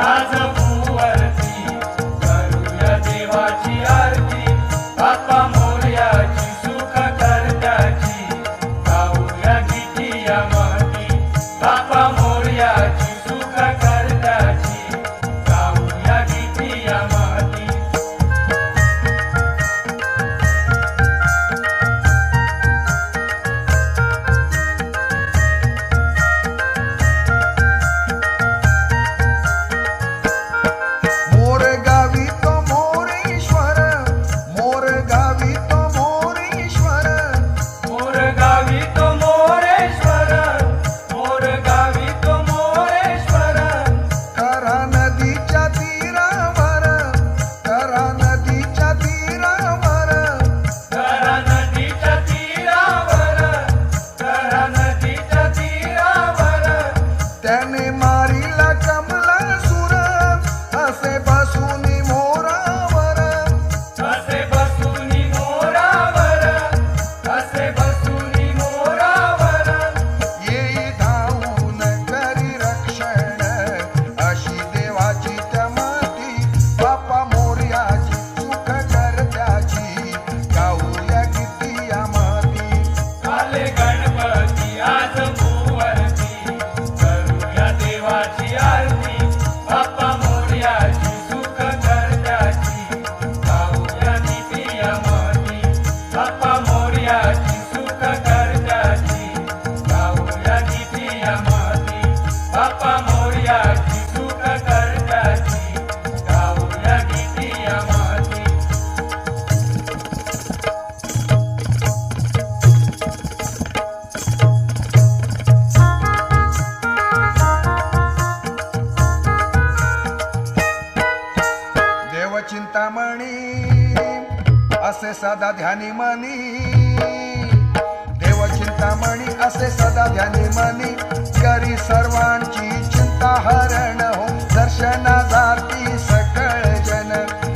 राजा असे सदा ध्यानी मनी. देव चिंतामणी असे सदा ध्यानी मनी. करी सर्वांची चिंता हरण हो. दर्शना जाती सकळ जन.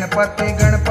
गणपति गणपति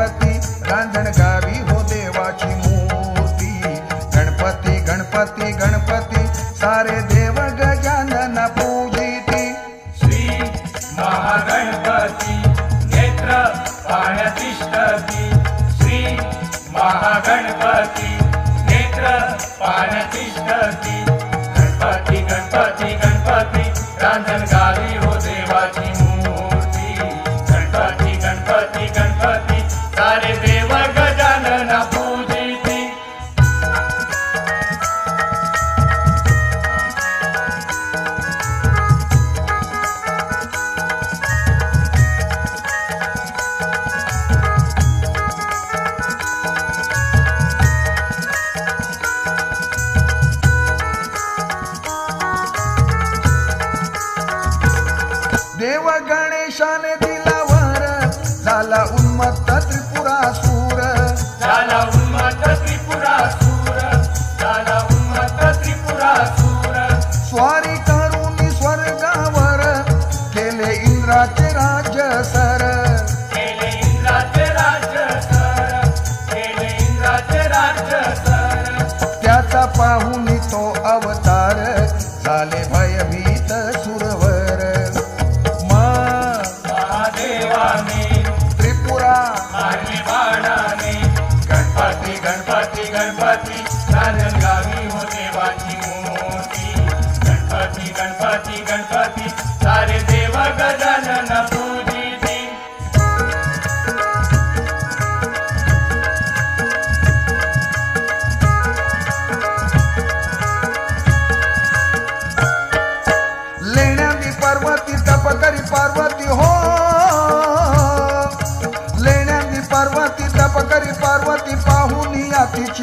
गणपति गणपति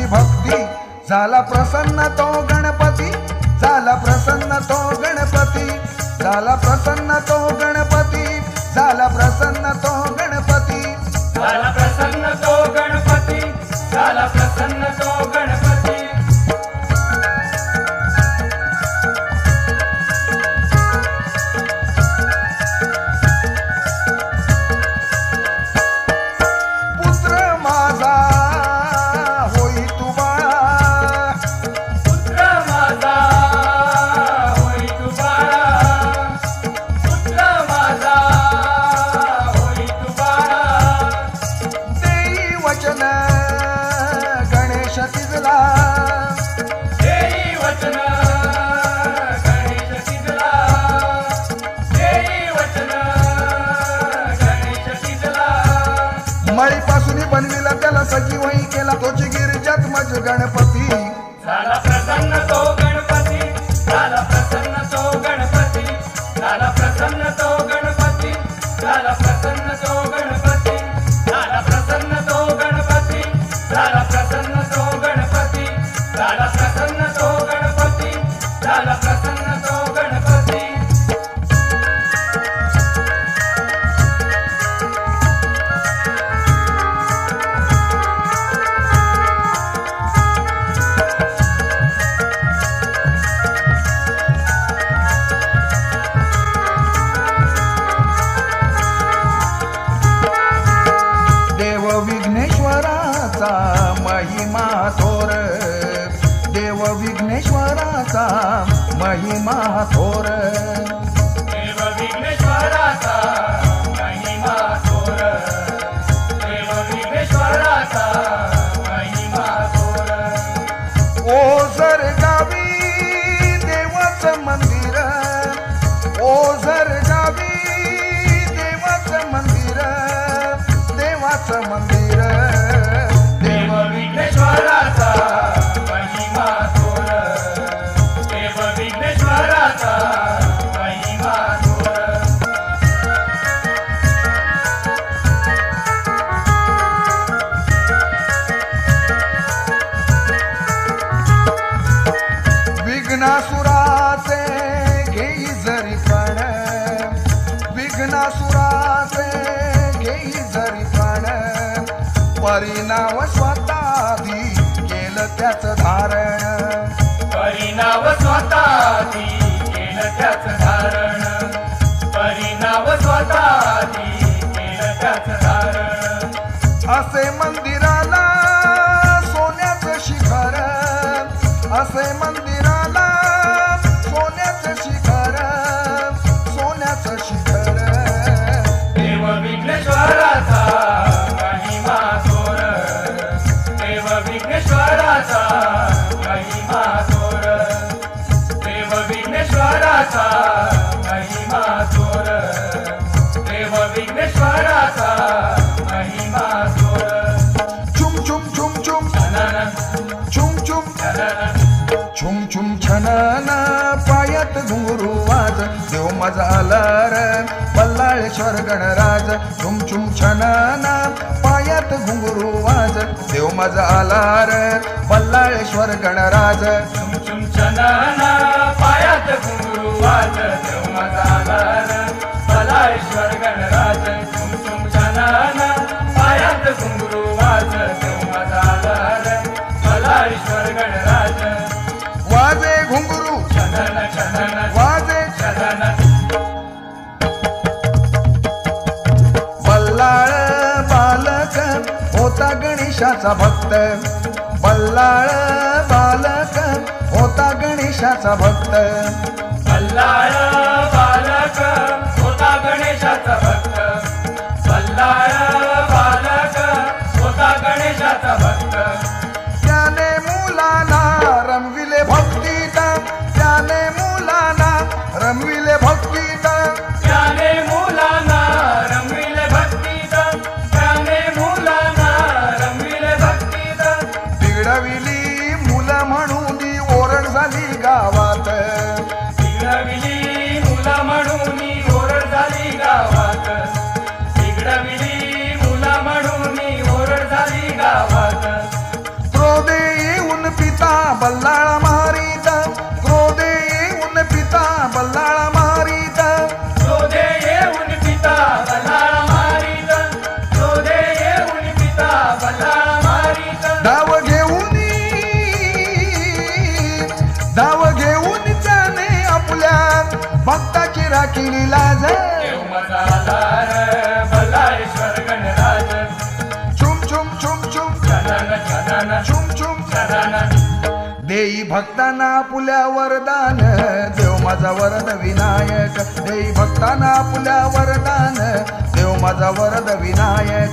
झाली भक्ती. झाला प्रसन्न तो गणपती. झाला प्रसन्न तो गणपती. झाला प्रसन्न तो गणपती. झाला प्रसन्न तो गणपती. झाला प्रसन्न तो गणपती. झाला प्रसन्न तो विघ्नासुरासे घेई जरी पण विघ्नासुरासे घेई जरी पण केलं त्याच धारण. केलं त्याच धारण. केलं त्याच धारण. असे मंदिराला सोन्याचं शिखर असे मंदिर छुम छुम छनन पायात घुंगरू वाज. देव माझा आलार बल्लाळेश्वर गणराज छुम छुम छनन पायात घुंगरू वाज. देव माझा आलार बल्लाळेश्वर गणराज चुम चुम चनन पायात घुंगरू वाज. देव माझा गणराज पायात घुंगरू वाज. देव माझा गणराज गणेशाचा भक्त. बल्लाळ बालक होता गणेशाचा भक्त. बल्लाळ भक्तांना पुल्या वरदान. देव माझा वरद विनायक. देई भक्तांना पुल्या वरदान. देव माझा वरद विनायक.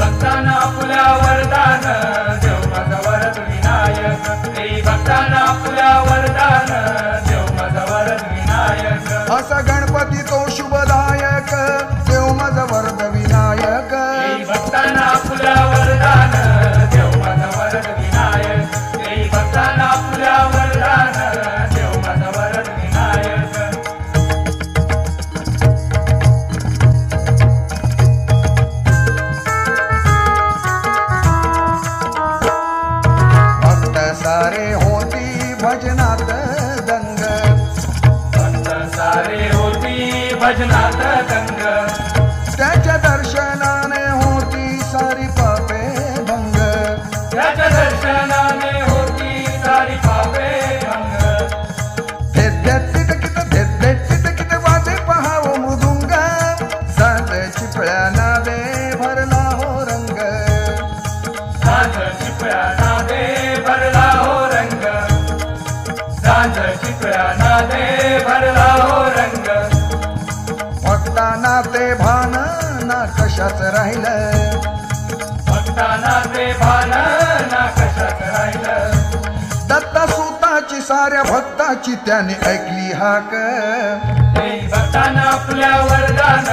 भक्तांना फुल्या वरदान. देव माझा वरद विनायक. देई भक्तांना वरदान. देव माझा वरद विनायक. असा गणपती तो शुभदायक. देव माझा वरद कशाच राहिलं? भक्ताना ते भान ना कशात राहिलं? दत्ता सुताची साऱ्या भक्ताची त्याने ऐकली हाक. भक्ताना फुल्या वरदान